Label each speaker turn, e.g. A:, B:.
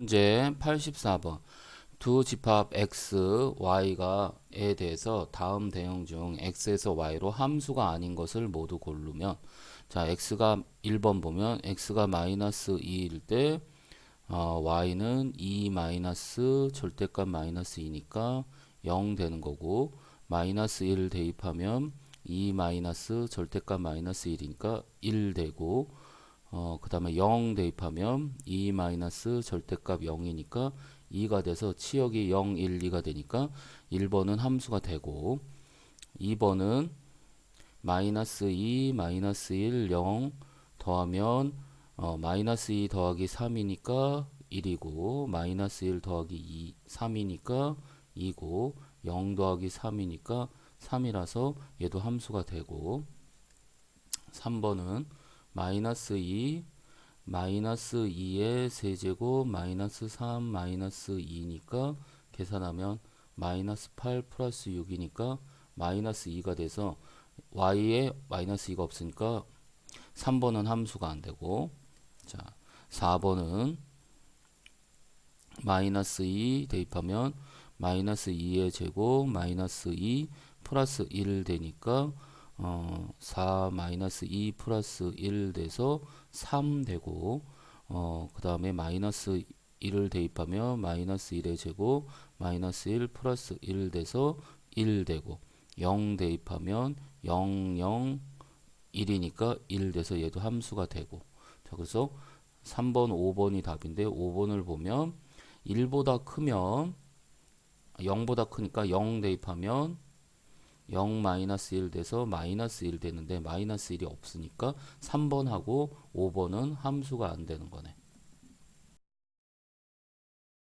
A: 문제 84번. 두 집합 x, y가에 대해서 다음 대형 중 x에서 y로 함수가 아닌 것을 모두 고르면 자 x가 1번 보면 x가 마이너스 2일 때 어, y는 2 마이너스 절대값 마이너스 2니까 0 되는 거고 마이너스 1 대입하면 2 마이너스 절대값 마이너스 1이니까 1 되고 어, 그 다음에 0 대입하면 2 마이너스 절대값 0이니까 2가 돼서 치역이 0, 1, 2가 되니까 1번은 함수가 되고 2번은 마이너스 2, 마이너스 1, 0 더하면 어, 마이너스 2 더하기 3이니까 1이고 마이너스 1 더하기 2, 3이니까 2고 0 더하기 3이니까 3이라서 얘도 함수가 되고 3번은 마이너스 2 마이너스 2의 세제곱 마이너스 3 마이너스 2니까 계산하면 마이너스 8 플러스 6이니까 마이너스 2가 돼서 y에 마이너스 2가 없으니까 3번은 함수가 안 되고 자 4번은 마이너스 2 대입하면 마이너스 2의 제곱 마이너스 2 플러스 1 되니까 어, 4 마이너스 2 플러스 1 돼서 3 되고 어, 그 다음에 마이너스 1을 대입하면 마이너스 1의 제곱 마이너스 1 플러스 1 돼서 1 되고 0 대입하면 0 0 1이니까 1 돼서 얘도 함수가 되고. 자 그래서 3번 5번이 답인데 5번을 보면 1보다 크면 0보다 크니까 0 대입하면 0 마이너스 1 돼서 마이너스 1 되는데 마이너스 1이 없으니까 3번하고 5번은 함수가 안 되는 거네.